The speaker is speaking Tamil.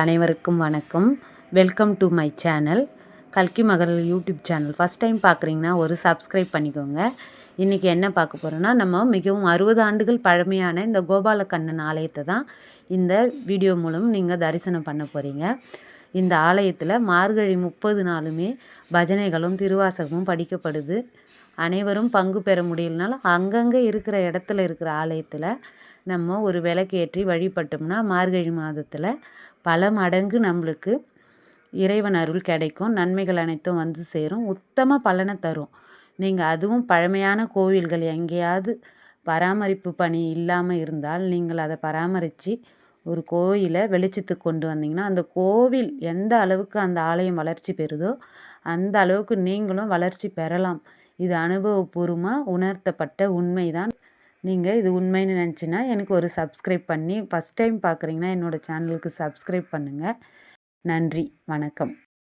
அனைவருக்கும் வணக்கம். வெல்கம் டு மை சேனல் கல்கி மகள் யூடியூப் சேனல். ஃபஸ்ட் டைம் பார்க்குறீங்கன்னா ஒரு சப்ஸ்கிரைப் பண்ணிக்கோங்க. இன்றைக்கி என்ன பார்க்க போகிறோன்னா நம்ம மிகவும் அறுபது ஆண்டுகள் பழமையான இந்த கோபாலக்கண்ணன் ஆலயத்தை தான் இந்த வீடியோ மூலம் நீங்கள் தரிசனம் பண்ண போகிறீங்க இந்த ஆலயத்தில் மார்கழி முப்பது நாளுமே பஜனைகளும் திருவாசகமும் படிக்கப்படுது. அனைவரும் பங்கு பெற முடியலனாலும் அங்கங்கே இருக்கிற இடத்துல இருக்கிற ஆலயத்தில் நம்ம ஒரு விளக்கேற்றி வழிபட்டோம்னா மார்கழி மாதத்தில் பல மடங்கு நம்மளுக்கு இறைவன் அருள் கிடைக்கும். நன்மைகள் அனைத்தும் வந்து சேரும். உத்தம பலனை தரும். நீங்கள் அதுவும் பழமையான கோவில்கள் எங்கேயாவது பராமரிப்பு பணி இல்லாமல் இருந்தால் நீங்கள் அதை பராமரித்து ஒரு கோயிலை வெளிச்சத்துக்கு கொண்டு வந்தீங்கன்னா அந்த கோவில் எந்த அளவுக்கு அந்த ஆலயம் வளர்ச்சி பெறுதோ அந்த அளவுக்கு நீங்களும் வளர்ச்சி பெறலாம். இது அனுபவபூர்வமாக உணர்த்தப்பட்ட உண்மைதான். நீங்கள் இது உண்மைன்னு நினச்சின்னா எனக்கு ஒரு சப்ஸ்கிரைப் பண்ணி ஃபஸ்ட் டைம் பார்க்குறீங்கன்னா என்னோடய சேனலுக்கு சப்ஸ்கிரைப் பண்ணுங்கள் நன்றி வணக்கம்.